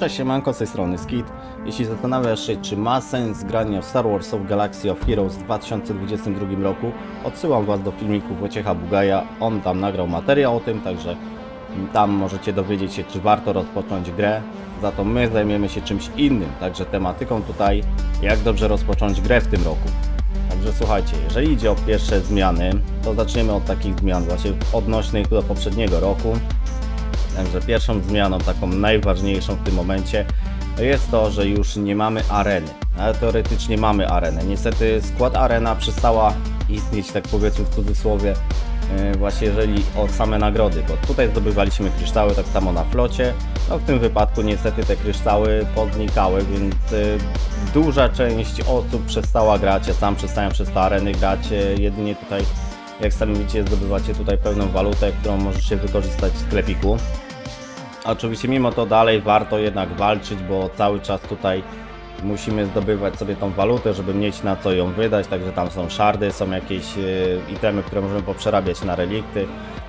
Cześć, siemanko, z tej strony Skid. Jeśli zastanawiasz się, czy ma sens granie w Star Wars of Galaxy of Heroes w 2022 roku, odsyłam Was do filmiku Wojciecha Bugaja. On tam nagrał materiał o tym, także tam możecie dowiedzieć się, czy warto rozpocząć grę. Za to my zajmiemy się czymś innym, także tematyką tutaj, jak dobrze rozpocząć grę w tym roku. Także słuchajcie, jeżeli idzie o pierwsze zmiany, to zaczniemy od takich zmian właśnie odnośnych do poprzedniego roku. Także pierwszą zmianą, taką najważniejszą w tym momencie, jest to, że już nie mamy areny. Ale teoretycznie mamy arenę. Niestety skład arena przestała istnieć, tak powiedzmy w cudzysłowie, yy, właśnie jeżeli o same nagrody, bo tutaj zdobywaliśmy kryształy tak samo na flocie. No w tym wypadku niestety te kryształy podnikały, więc yy, duża część osób przestała grać. Ja sam przestałem przez te areny grać. Yy, Jedynie tutaj jak sami widzicie, zdobywacie tutaj pełną walutę, którą możecie wykorzystać w sklepiku. Oczywiście mimo to dalej warto jednak walczyć, bo cały czas tutaj musimy zdobywać sobie tą walutę, żeby mieć na co ją wydać, także tam są szardy, są jakieś e, itemy, które możemy poprzerabiać na relikty.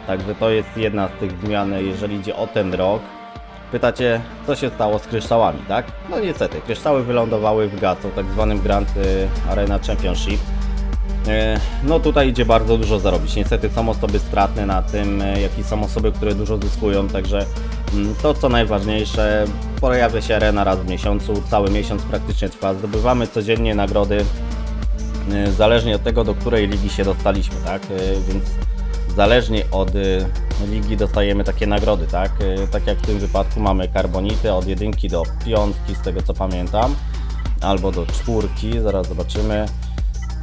Także to jest jedna z tych zmian, jeżeli idzie o ten rok. Pytacie, co się stało z kryształami, tak? No niestety, kryształy wylądowały w GACO, tak zwanym Grand e, Arena Championship. E, No tutaj idzie bardzo dużo zarobić. Niestety są osoby stratne na tym, jak i są osoby, które dużo zyskują, także to co najważniejsze, pojawia się arena raz w miesiącu, cały miesiąc praktycznie trwa. Zdobywamy codziennie nagrody, e, zależnie od tego, do której ligi się dostaliśmy, tak? E, Więc zależnie od e, ligi dostajemy takie nagrody, tak? Tak jak w tym wypadku mamy karbonity od jedynki do piątki, z tego co pamiętam, albo do czwórki, zaraz zobaczymy.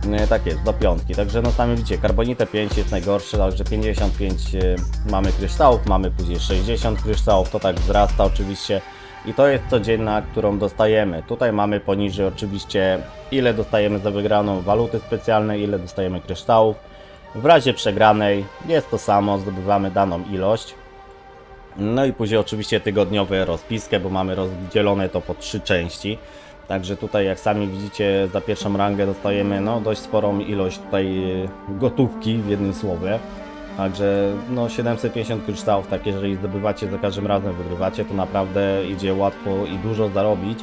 Nie, tak jest, do piątki. Także no sami widzicie, karbonite 5 jest najgorszy, także 55 e, mamy kryształów, mamy później 60 kryształów, to tak wzrasta oczywiście. I to jest codzienna, którą dostajemy. Tutaj mamy poniżej oczywiście ile dostajemy za wygraną waluty specjalnej, ile dostajemy kryształów. W razie przegranej jest to samo, zdobywamy daną ilość. No i później oczywiście tygodniowe rozpiskę, bo mamy rozdzielone to po trzy części. Także tutaj jak sami widzicie za pierwszą rangę dostajemy no, dość sporą ilość tutaj e, gotówki w jednym słowie. Także no 750 kryształów, tak jeżeli zdobywacie za każdym razem wygrywacie, to naprawdę idzie łatwo i dużo zarobić.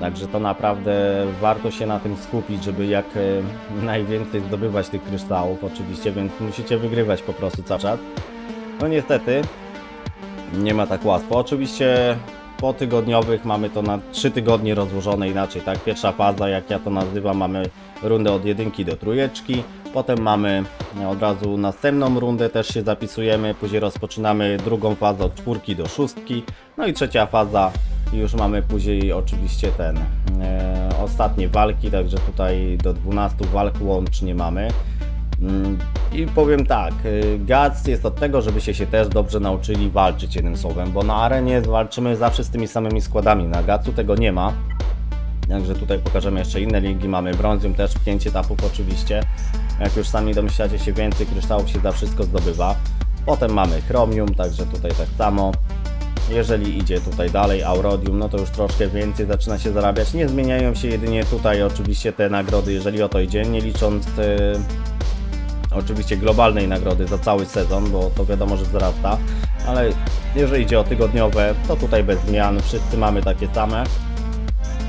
Także to naprawdę warto się na tym skupić, żeby jak e, najwięcej zdobywać tych kryształów oczywiście, więc musicie wygrywać po prostu cały czas. No niestety, nie ma tak łatwo. Oczywiście po tygodniowych mamy to na 3 tygodnie rozłożone inaczej, tak? Pierwsza faza, jak ja to nazywam, mamy rundę od jedynki do trójeczki, potem mamy od razu następną rundę, też się zapisujemy, później rozpoczynamy drugą fazę od czwórki do szóstki, no i trzecia faza, już mamy później oczywiście ten, e, ostatnie walki, także tutaj do 12 walk łącznie mamy. Mm, I powiem tak, y, GAC jest od tego, żebyście się też dobrze nauczyli walczyć jednym słowem, bo na arenie walczymy zawsze z tymi samymi składami, na GAC-u tego nie ma. Także tutaj pokażemy jeszcze inne ligi, mamy brązium też, 5 etapów oczywiście. Jak już sami domyślacie się, więcej kryształów się za wszystko zdobywa. Potem mamy chromium, także tutaj tak samo. Jeżeli idzie tutaj dalej Aurodium, no to już troszkę więcej zaczyna się zarabiać. Nie zmieniają się jedynie tutaj oczywiście te nagrody, jeżeli o to idzie, nie licząc y, oczywiście globalnej nagrody za cały sezon, bo to wiadomo, że wzrasta, ale jeżeli idzie o tygodniowe, to tutaj bez zmian, wszyscy mamy takie same.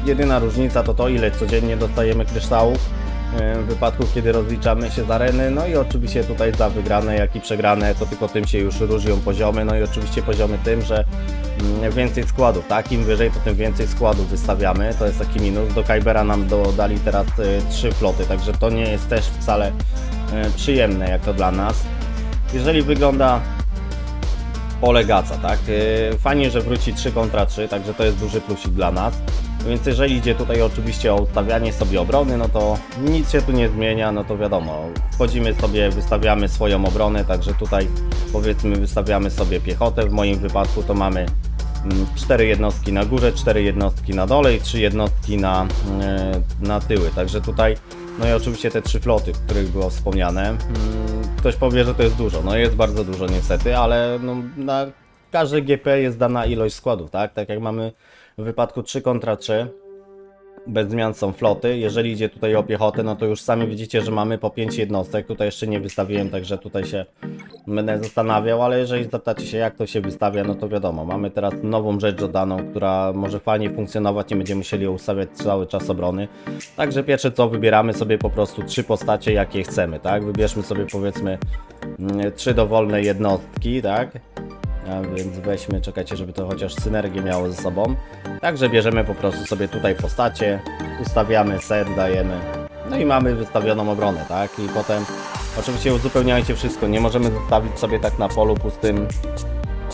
Jedyna różnica to to, ile codziennie dostajemy kryształów e, w wypadku, kiedy rozliczamy się z areny, no i oczywiście tutaj za wygrane, jak i przegrane, to tylko tym się już różnią poziomy, no i oczywiście poziomy tym, że mm, więcej składów, tak, im wyżej, to tym więcej składów wystawiamy, to jest taki minus, do Kybera nam dodali teraz e, trzy floty, także to nie jest też wcale przyjemne jak to dla nas. Jeżeli wygląda pole Gaca, tak? Yy, Fajnie, że wróci 3 kontra 3, także to jest duży plusik dla nas. Więc jeżeli idzie tutaj oczywiście o ustawianie sobie obrony, no to nic się tu nie zmienia, no to wiadomo, wchodzimy sobie, wystawiamy swoją obronę, także tutaj powiedzmy wystawiamy sobie piechotę, w moim wypadku to mamy mm, cztery jednostki na górze, cztery jednostki na dole i trzy jednostki na, yy, na tyły, także tutaj no i oczywiście te trzy floty, o których było wspomniane. Mm, Ktoś powie, że to jest dużo. No jest bardzo dużo niestety, ale no, na każde GP jest dana ilość składów, tak? Tak jak mamy w wypadku 3 kontra 3. bez zmian są floty. Jeżeli idzie tutaj o piechotę, no to już sami widzicie, że mamy po 5 jednostek. Tutaj jeszcze nie wystawiłem, także tutaj się będę zastanawiał, ale jeżeli zapytacie się jak to się wystawia, no to wiadomo, mamy teraz nową rzecz dodaną, która może fajnie funkcjonować, nie będziemy musieli ustawiać cały czas obrony. Także pierwsze co, wybieramy sobie po prostu trzy postacie, jakie chcemy, tak? Wybierzmy sobie powiedzmy mm, trzy dowolne jednostki, tak? A więc weźmy, czekajcie, żeby to chociaż synergię miało ze sobą. Także bierzemy po prostu sobie tutaj postacie, ustawiamy set, dajemy. No i mamy wystawioną obronę, tak? I potem oczywiście uzupełniajcie wszystko. Nie możemy zostawić sobie tak na polu pustym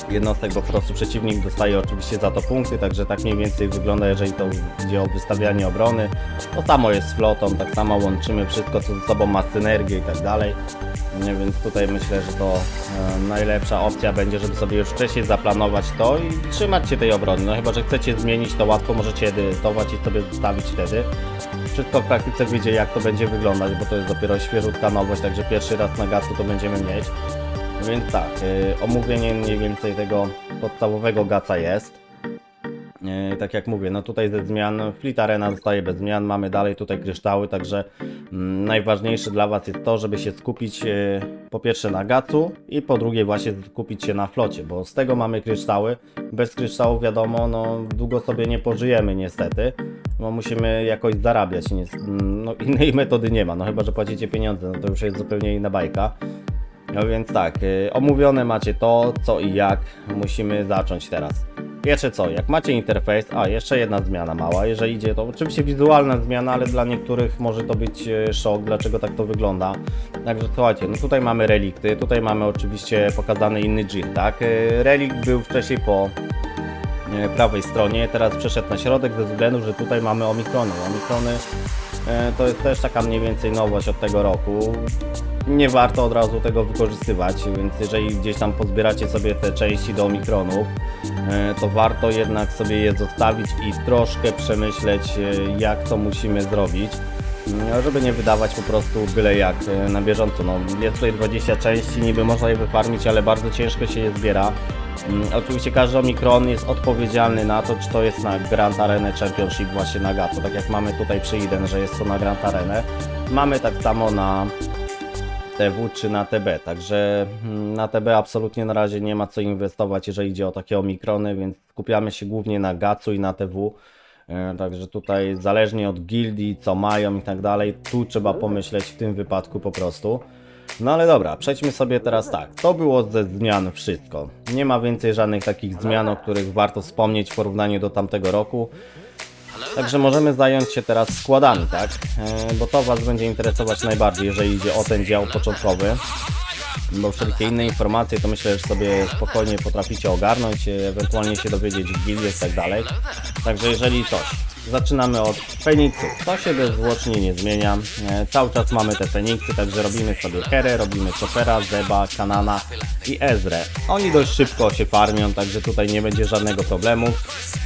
jednostek, bo po prostu przeciwnik dostaje oczywiście za to punkty, także tak mniej więcej wygląda, jeżeli to idzie o wystawianie obrony. To samo jest z flotą, tak samo łączymy wszystko, co ze sobą ma synergię i tak dalej. Więc tutaj myślę, że to e, najlepsza opcja będzie, żeby sobie już wcześniej zaplanować to i trzymać się tej obrony. No chyba, że chcecie zmienić, to łatwo możecie edytować i sobie zostawić wtedy. Wszystko w praktyce wyjdzie, jak to będzie wyglądać, bo to jest dopiero świeżutka nowość, także pierwszy raz na gacu to będziemy mieć. Więc tak, y, omówienie mniej więcej tego podstawowego gaca jest. Y, tak jak mówię, no tutaj ze zmian, Fleet Arena zostaje bez zmian, mamy dalej tutaj kryształy, także mm, najważniejsze dla Was jest to, żeby się skupić y, po pierwsze na gacu i po drugie właśnie skupić się na flocie, bo z tego mamy kryształy. Bez kryształów wiadomo, no długo sobie nie pożyjemy niestety, bo musimy jakoś zarabiać, no innej metody nie ma, no chyba, że płacicie pieniądze, no to już jest zupełnie inna bajka. No więc tak, y, omówione macie to, co i jak. Musimy zacząć teraz. Pierwsze co, jak macie interfejs, a jeszcze jedna zmiana mała, jeżeli idzie to oczywiście wizualna zmiana, ale dla niektórych może to być y, szok, dlaczego tak to wygląda. Także słuchajcie, no tutaj mamy relikty, tutaj mamy oczywiście pokazany inny dżir, tak? Y, Relikt był wcześniej po prawej stronie, teraz przeszedł na środek ze względu, że tutaj mamy omikrony. Omikrony to jest też taka mniej więcej nowość od tego roku. Nie warto od razu tego wykorzystywać, więc jeżeli gdzieś tam pozbieracie sobie te części do omikronów, e, to warto jednak sobie je zostawić i troszkę przemyśleć, e, jak to musimy zrobić. No, żeby nie wydawać po prostu byle jak e, na bieżąco. No, jest tutaj 20 części, niby można je wyfarmić, ale bardzo ciężko się je zbiera. Mm, Oczywiście każdy Omikron jest odpowiedzialny na to, czy to jest na Grand Arena Championship właśnie na GATO, tak jak mamy tutaj przy Iden, że jest to na Grand Arenę. Mamy tak samo na TW czy na TB, także mm, na TB absolutnie na razie nie ma co inwestować, jeżeli idzie o takie Omikrony, więc skupiamy się głównie na GACU i na TW. E, Także tutaj zależnie od gildii, co mają i tak dalej, tu trzeba pomyśleć w tym wypadku po prostu. No ale dobra, przejdźmy sobie teraz tak. To było ze zmian wszystko. Nie ma więcej żadnych takich zmian, o których warto wspomnieć w porównaniu do tamtego roku. Także możemy zająć się teraz składami, tak? E, Bo to Was będzie interesować najbardziej, jeżeli idzie o ten dział początkowy. Bo wszelkie inne informacje to myślę, że sobie spokojnie potraficie ogarnąć, e, ewentualnie się dowiedzieć w gildie i tak dalej. Także jeżeli coś, zaczynamy od Feniksów. To się bezzwłocznie nie zmienia. E, Cały czas mamy te Feniksy, także robimy sobie Herę, robimy Chopera, Zeba, Kanana i Ezrę. Oni dość szybko się farmią, także tutaj nie będzie żadnego problemu.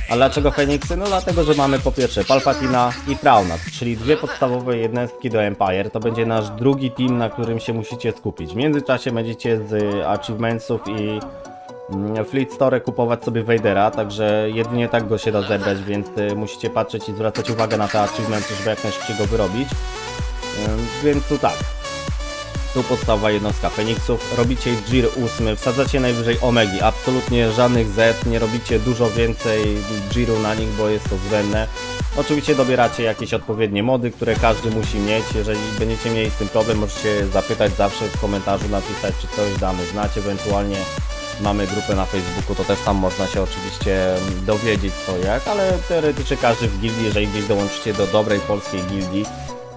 A dlaczego Feniksy? No dlatego, że mamy po pierwsze Palpatina i Traunat, czyli dwie podstawowe jednostki do Empire. To będzie nasz drugi team, na którym się musicie skupić. W międzyczasie będziecie z achievementsów i Fleet Store kupować sobie Vadera, także jedynie tak go się da zebrać, więc y, musicie patrzeć i zwracać uwagę na te achievementy, żeby jak najszybciej go wyrobić. Więc tu tak. Tu podstawowa jednostka Feniksów. Robicie Gir 8, wsadzacie najwyżej Omegi. Absolutnie żadnych Z, nie robicie dużo więcej Giru na nich, bo jest to zbędne. Oczywiście dobieracie jakieś odpowiednie mody, które każdy musi mieć. Jeżeli będziecie mieli z tym problem, możecie zapytać zawsze w komentarzu, napisać, czy coś damy znać. Ewentualnie mamy grupę na Facebooku, to też tam można się oczywiście dowiedzieć co jak, ale teoretycznie każdy w gildii, jeżeli gdzieś dołączycie do dobrej polskiej gildii,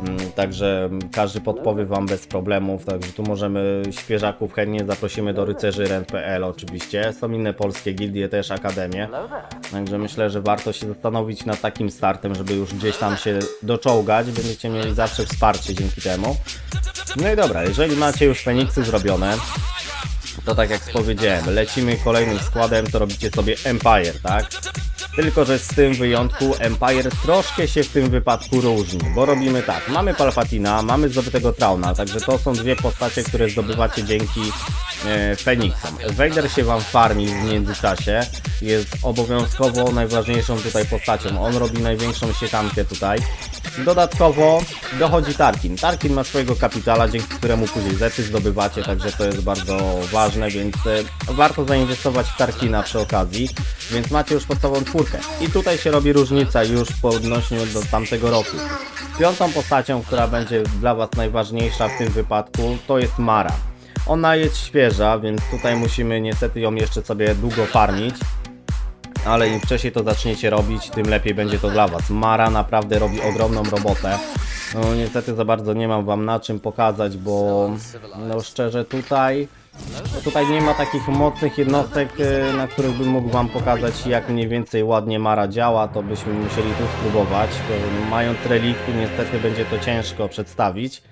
Mm, Także każdy podpowie Wam bez problemów, także tu możemy świeżaków chętnie zaprosimy do rycerzy REN.pl oczywiście. Są inne polskie gildie, też akademie. Także myślę, że warto się zastanowić nad takim startem, żeby już gdzieś tam się doczołgać. Będziecie mieli zawsze wsparcie dzięki temu. No i dobra, jeżeli macie już Feniksy zrobione, to tak jak powiedziałem, lecimy kolejnym składem, to robicie sobie Empire, tak? Tylko, że z tym wyjątku Empire troszkę się w tym wypadku różni, bo robimy tak, mamy Palpatina, mamy zdobytego Trauna, także to są dwie postacie, które zdobywacie dzięki Feniksem. Vader się wam farmi w międzyczasie, jest obowiązkowo najważniejszą tutaj postacią. On robi największą siekankę tutaj. Dodatkowo dochodzi Tarkin. Tarkin ma swojego kapitala, dzięki któremu później zety zdobywacie, także to jest bardzo ważne, więc e, warto zainwestować w Tarkina przy okazji, więc macie już podstawową czwórkę. I tutaj się robi różnica już po odnośniu do tamtego roku. Piątą postacią, która będzie dla Was najważniejsza w tym wypadku, to jest Mara. Ona jest świeża, więc tutaj musimy niestety ją jeszcze sobie długo farmić ale im wcześniej to zaczniecie robić, tym lepiej będzie to dla Was. Mara naprawdę robi ogromną robotę. No niestety za bardzo nie mam Wam na czym pokazać, bo no szczerze tutaj no tutaj nie ma takich mocnych jednostek, e, na których bym mógł Wam pokazać jak mniej więcej ładnie Mara działa, to byśmy musieli tu spróbować. E, Mając reliktu niestety będzie to ciężko przedstawić.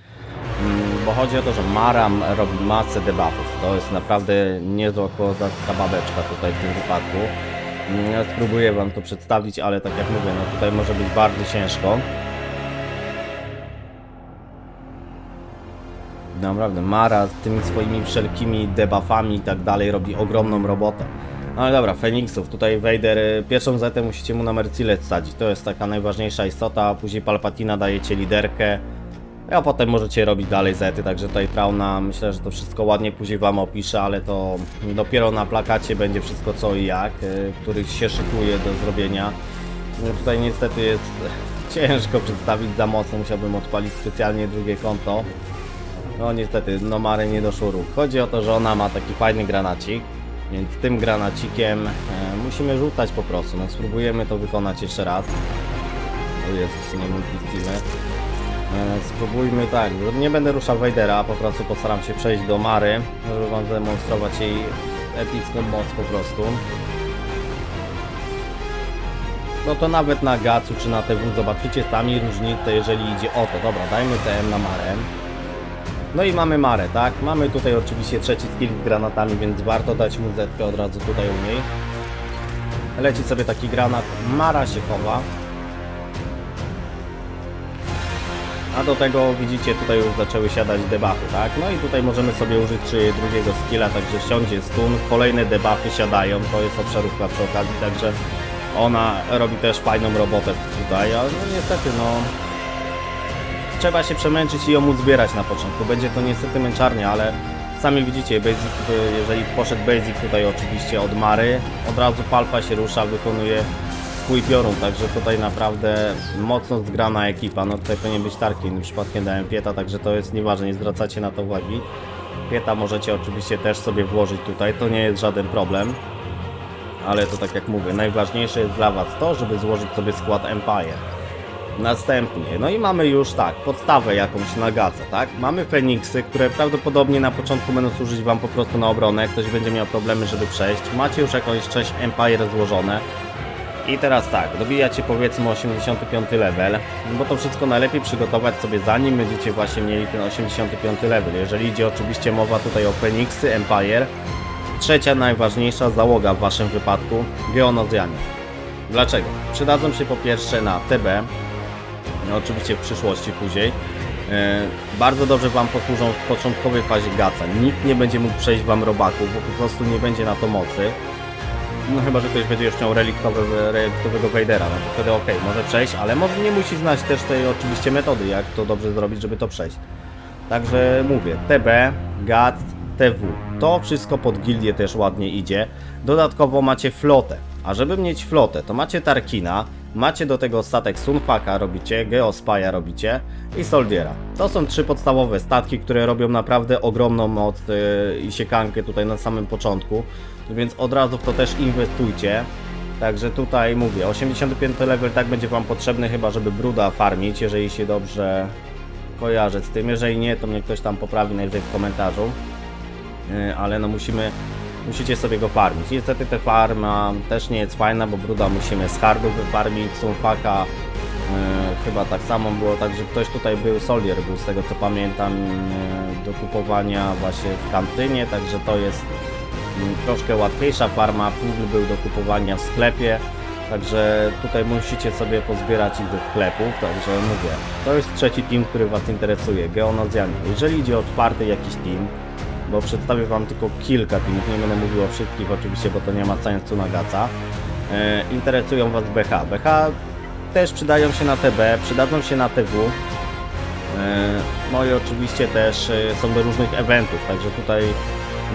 Bo chodzi o to, że Maram robi masę debuffów. To jest naprawdę niezła kozacka babeczka tutaj w tym wypadku. Mm, Ja spróbuję Wam to przedstawić, ale tak jak mówię, no tutaj może być bardzo ciężko. Naprawdę, Mara z tymi swoimi wszelkimi debuffami i tak dalej robi ogromną robotę. No ale dobra, Feniksów, tutaj Vader, y, pierwszą zetę musicie mu na Merciless wsadzić, to jest taka najważniejsza istota, później Palpatina dajecie liderkę, a potem możecie robić dalej zety, także tutaj Trauna, myślę, że to wszystko ładnie później Wam opiszę, ale to dopiero na plakacie będzie wszystko co i jak, y, który się szykuje do zrobienia. No tutaj niestety jest ciężko przedstawić za mocno, musiałbym odpalić specjalnie drugie konto. No niestety, no Mary nie doszło ruch. Chodzi o to, że ona ma taki fajny granacik, więc tym granacikiem e, musimy rzucać po prostu. No spróbujemy to wykonać jeszcze raz. O jest, nie multistimy. E, spróbujmy tak, nie będę ruszał Vadera, po prostu postaram się przejść do Mary, żeby wam zademonstrować jej epicką moc po prostu. No to nawet na Gacu czy na TW zobaczycie sami różnicę, jeżeli idzie o to. Dobra, dajmy TM na Marę. No i mamy Marę, tak? Mamy tutaj oczywiście trzeci skill z granatami, więc warto dać mu zetkę od razu tutaj u niej. Leci sobie taki granat, Mara się chowa. A do tego widzicie tutaj już zaczęły siadać debuffy, tak? No i tutaj możemy sobie użyć drugiego skilla, także siądzie stun, kolejne debuffy siadają, to jest obszarówka przy okazji, także ona robi też fajną robotę tutaj, ale no niestety no trzeba się przemęczyć i ją móc zbierać na początku. Będzie to niestety męczarnia, ale sami widzicie, basic, y, jeżeli poszedł basic tutaj oczywiście od Mary, od razu Palpa się rusza, wykonuje swój piorun, także tutaj naprawdę mocno zgrana ekipa. No tutaj powinien być Tarkin, przypadkiem dałem Pieta, także to jest nieważne, nie zwracacie na to uwagi. Pieta możecie oczywiście też sobie włożyć tutaj, to nie jest żaden problem. Ale to tak jak mówię, najważniejsze jest dla Was to, żeby złożyć sobie skład Empire. Następnie, no i mamy już tak, podstawę jakąś na gacę, tak? Mamy Feniksy, które prawdopodobnie na początku będą służyć Wam po prostu na obronę, ktoś będzie miał problemy, żeby przejść. Macie już jakąś część Empire złożone. I teraz tak, dobijacie powiedzmy 85 level, bo to wszystko najlepiej przygotować sobie zanim będziecie właśnie mieli ten 85 level. Jeżeli idzie oczywiście mowa tutaj o Feniksy, Empire, trzecia najważniejsza załoga w Waszym wypadku, Geonozjanie. Dlaczego? Przydadzą się po pierwsze na TB, no, oczywiście w przyszłości później. E, bardzo dobrze Wam posłużą w początkowej fazie gaca. Nikt nie będzie mógł przejść Wam robaków, bo po prostu nie będzie na to mocy. No chyba, że ktoś będzie już miał reliktowe, reliktowego Vadera, no to wtedy ok, może przejść, ale może nie musi znać też tej oczywiście metody, jak to dobrze zrobić, żeby to przejść. Także mówię, TB, GAT, TW. To wszystko pod gildię też ładnie idzie. Dodatkowo macie flotę. A żeby mieć flotę, to macie Tarkina, macie do tego statek Sunfaka robicie, Geospaja robicie i Soldiera. To są trzy podstawowe statki, które robią naprawdę ogromną moc yy, i siekankę tutaj na samym początku, więc od razu w to też inwestujcie. Także tutaj mówię, 85 level tak będzie Wam potrzebny chyba, żeby Bruda farmić, jeżeli się dobrze kojarzę z tym. Jeżeli nie, to mnie ktoś tam poprawi najwyżej w komentarzu. Yy, ale no musimy, musicie sobie go farmić. Niestety ta farma też nie jest fajna, bo bruda musimy z hardów wyfarmić, Sunfaka yy, chyba tak samo było, także ktoś tutaj był, Solier był z tego co pamiętam yy, do kupowania właśnie w kantynie, także to jest yy, troszkę łatwiejsza farma, Pudl był do kupowania w sklepie. Także tutaj musicie sobie pozbierać ich do sklepów, także mówię, to jest trzeci team, który Was interesuje, Geonozjanie. Jeżeli idzie o czwarty jakiś team, bo przedstawię Wam tylko kilka teamów, nie będę mówił o wszystkich oczywiście, bo to nie ma sensu na gaca. E, interesują Was BH. BH też przydają się na TB, przydadzą się na TW. E, No i oczywiście też e, są do różnych eventów, także tutaj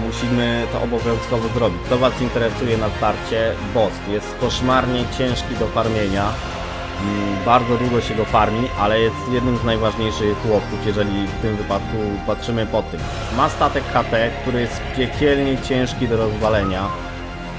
musimy to obowiązkowo zrobić. Co Was interesuje na starcie? Bosk jest koszmarnie ciężki do farmienia. Mm, Bardzo długo się go farmi, ale jest jednym z najważniejszych chłopców, jeżeli w tym wypadku patrzymy po tym. Ma statek HT, który jest piekielnie ciężki do rozwalenia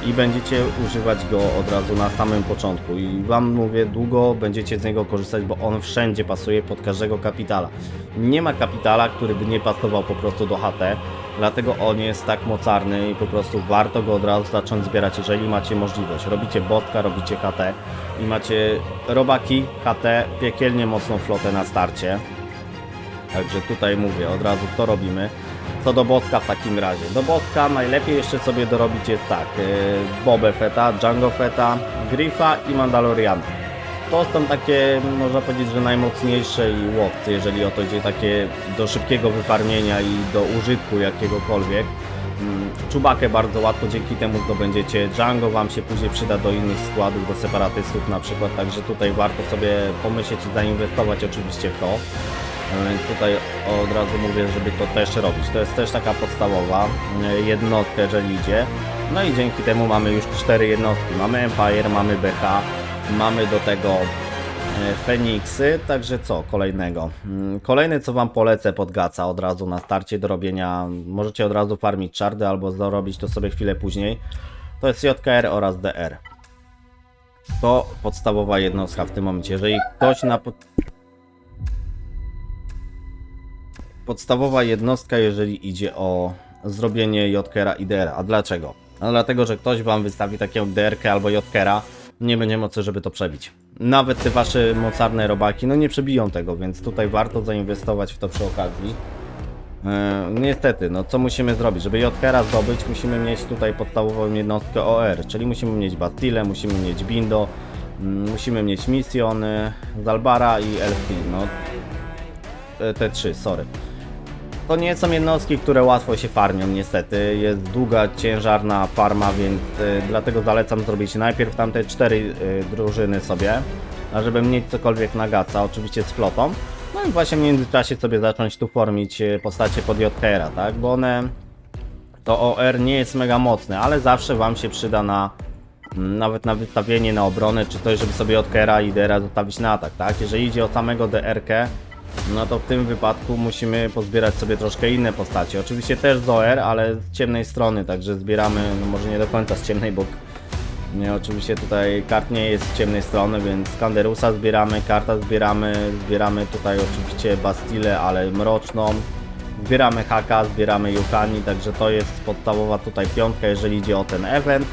i będziecie używać go od razu na samym początku i wam mówię, długo będziecie z niego korzystać, bo on wszędzie pasuje pod każdego kapitala. Nie ma kapitala, który by nie pasował po prostu do HT, dlatego on jest tak mocarny i po prostu warto go od razu zacząć zbierać, jeżeli macie możliwość. Robicie botka, robicie HT i macie robaki, HT, piekielnie mocną flotę na starcie. Także tutaj mówię, od razu to robimy. Co do boska w takim razie. Do boska najlepiej jeszcze sobie dorobić jest tak. Yy, Boba Fetta, Django Fetta, Griffa i Mandaloriana. To są takie, można powiedzieć, że najmocniejsze i łowcy, jeżeli o to idzie takie do szybkiego wyfarmienia i do użytku jakiegokolwiek. Mm, Czubakę bardzo łatwo dzięki temu zdobędziecie. Django Wam się później przyda do innych składów, do separatystów na przykład, także tutaj warto sobie pomyśleć i zainwestować oczywiście w to. E, Więc tutaj od razu mówię, żeby to też robić. To jest też taka podstawowa e, jednostka, jeżeli idzie. No i dzięki temu mamy już cztery jednostki. Mamy Empire, mamy BH, mamy do tego e, Feniksy, także co kolejnego? Mm, Kolejny co Wam polecę pod gaca od razu na starcie do robienia, możecie od razu farmić czardy albo zrobić to sobie chwilę później, to jest JKR oraz DR. To podstawowa jednostka w tym momencie. Jeżeli ktoś na, podstawowa jednostka, jeżeli idzie o zrobienie JKR i DR. A dlaczego? No dlatego, że ktoś wam wystawi takiego DR albo JKR, nie będzie mocy, żeby to przebić. Nawet te wasze mocarne robaki, no nie przebiją tego, więc tutaj warto zainwestować w to przy okazji. E, niestety, no co musimy zrobić? Żeby JKR zdobyć, musimy mieć tutaj podstawową jednostkę OR, czyli musimy mieć Bastille, musimy mieć Bindo, mm, musimy mieć Misjony, Zalbara i Elfin, no e, te trzy, sorry. To nie są jednostki, które łatwo się farmią niestety. Jest długa, ciężarna farma, więc y, dlatego zalecam zrobić najpierw tamte cztery y, drużyny sobie, żeby mieć cokolwiek na gaca, oczywiście z flotą. No i właśnie w międzyczasie sobie zacząć tu formić y, postacie pod JKR-a, tak? Bo one to OR nie jest mega mocne, ale zawsze Wam się przyda na mm, nawet na wystawienie na obronę, czy coś, żeby sobie JKR-a i DR-a zostawić na atak, tak? Jeżeli idzie o samego DR-kę, no to w tym wypadku musimy pozbierać sobie troszkę inne postacie. Oczywiście też z OR, ale z ciemnej strony, także zbieramy, no może nie do końca z ciemnej, bo nie, oczywiście tutaj kart nie jest z ciemnej strony, więc Skanderusa zbieramy, karta zbieramy, zbieramy tutaj oczywiście Bastille, ale mroczną. Zbieramy Haka, zbieramy Yukani, także to jest podstawowa tutaj piątka, jeżeli idzie o ten event.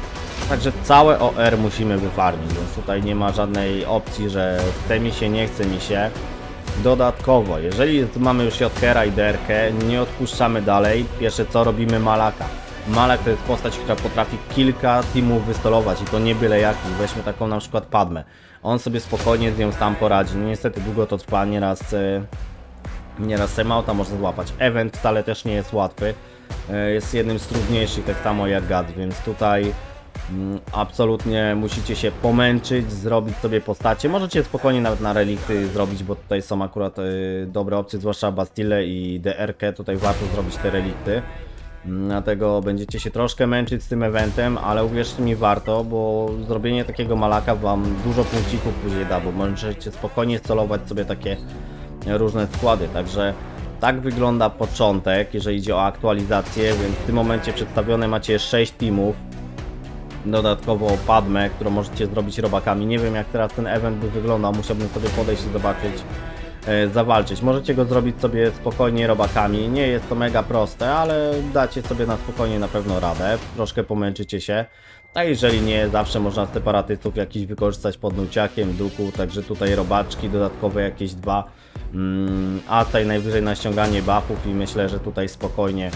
Także całe OR musimy wyfarmić, więc tutaj nie ma żadnej opcji, że chce mi się, nie chce mi się. Dodatkowo, jeżeli mamy już Jotkera i Derkę, nie odpuszczamy dalej. Pierwsze co robimy Malaka. Malak to jest postać, która potrafi kilka teamów wystolować i to nie byle jakich. Weźmy taką na przykład Padmę. On sobie spokojnie z nią tam poradzi. No niestety długo to trwa, nieraz, e, nieraz Semauta można złapać. Event wcale też nie jest łatwy. E, Jest jednym z trudniejszych, tak samo jak Gad, więc tutaj Absolutnie musicie się pomęczyć, zrobić sobie postacie. Możecie spokojnie nawet na relikty zrobić, bo tutaj są akurat y, dobre opcje, zwłaszcza Bastille i DRK. Tutaj warto zrobić te relikty. Mm, Dlatego będziecie się troszkę męczyć z tym eventem, ale uwierzcie mi warto, bo zrobienie takiego malaka wam dużo punkcików później da, bo możecie spokojnie celować sobie takie różne składy. Także tak wygląda początek, jeżeli idzie o aktualizację, więc w tym momencie przedstawione macie 6 teamów dodatkowo Padmę, którą możecie zrobić robakami. Nie wiem jak teraz ten event by wyglądał, musiałbym sobie podejść i zobaczyć, e, zawalczyć. Możecie go zrobić sobie spokojnie robakami. Nie jest to mega proste, ale dacie sobie na spokojnie na pewno radę. Troszkę pomęczycie się. A jeżeli nie, zawsze można separatystów jakiś wykorzystać pod nuciakiem, duku, także tutaj robaczki, dodatkowe jakieś dwa. Mm, a tutaj najwyżej na ściąganie buffów i myślę, że tutaj spokojnie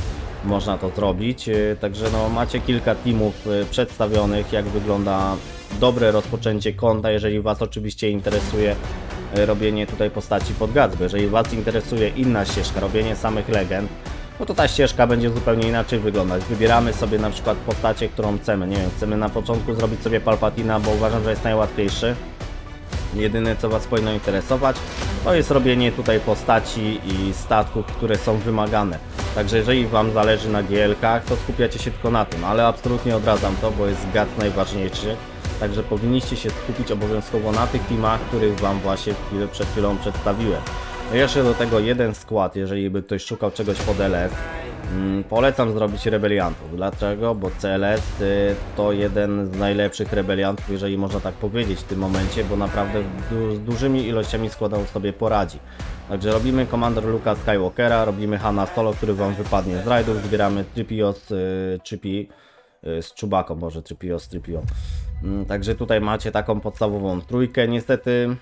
można to zrobić. Yy, Także no, macie kilka teamów yy, przedstawionych, jak wygląda dobre rozpoczęcie konta, jeżeli Was oczywiście interesuje yy, robienie tutaj postaci pod Gatsby. Jeżeli Was interesuje inna ścieżka, robienie samych legend, no to ta ścieżka będzie zupełnie inaczej wyglądać. Wybieramy sobie na przykład postacie, którą chcemy. Nie wiem, chcemy na początku zrobić sobie Palpatina, bo uważam, że jest najłatwiejszy. Jedyne co Was powinno interesować, to jest robienie tutaj postaci i statków, które są wymagane. Także jeżeli Wam zależy na GL-kach, to skupiacie się tylko na tym, ale absolutnie odradzam to, bo jest gad najważniejszy. Także powinniście się skupić obowiązkowo na tych teamach, których Wam właśnie chwilę, przed chwilą przedstawiłem. No jeszcze do tego jeden skład, jeżeli by ktoś szukał czegoś pod Mm, Polecam zrobić rebeliantów. Dlaczego? Bo CLS y, to jeden z najlepszych rebeliantów, jeżeli można tak powiedzieć w tym momencie, bo naprawdę z dużymi ilościami składał sobie poradzi. Także robimy Commander Luka Skywalkera, robimy Hanna Solo, który Wam wypadnie z rajdów, zbieramy Tripio z Chippy, y, z Czubaką, może Tripio z. Mm, Także tutaj macie taką podstawową trójkę. Niestety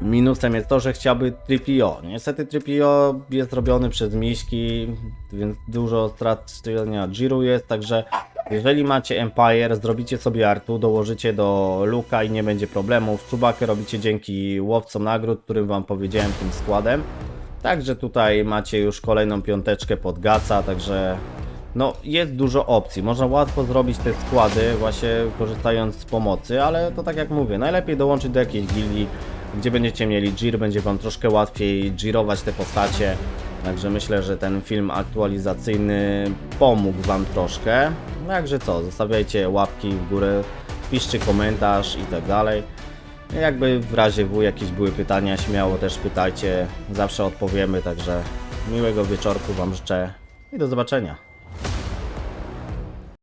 Minusem jest to, że chciałby Tripio. Niestety Tripio jest robiony przez miśki, więc dużo stracenia Jiru jest, także jeżeli macie Empire, zrobicie sobie Artu, dołożycie do Luka i nie będzie problemów. Czubakę robicie dzięki łowcom nagród, którym wam powiedziałem tym składem. Także tutaj macie już kolejną piąteczkę pod Gaca, także no jest dużo opcji. Można łatwo zrobić te składy właśnie korzystając z pomocy, ale to tak jak mówię, najlepiej dołączyć do jakiejś gildii, gdzie będziecie mieli Jir, będzie Wam troszkę łatwiej jirować te postacie. Także myślę, że ten film aktualizacyjny pomógł Wam troszkę. Także co, zostawiajcie łapki w górę, piszcie komentarz i tak dalej. Jakby w razie W jakieś były pytania, śmiało też pytajcie, zawsze odpowiemy, także miłego wieczorku Wam życzę i do zobaczenia.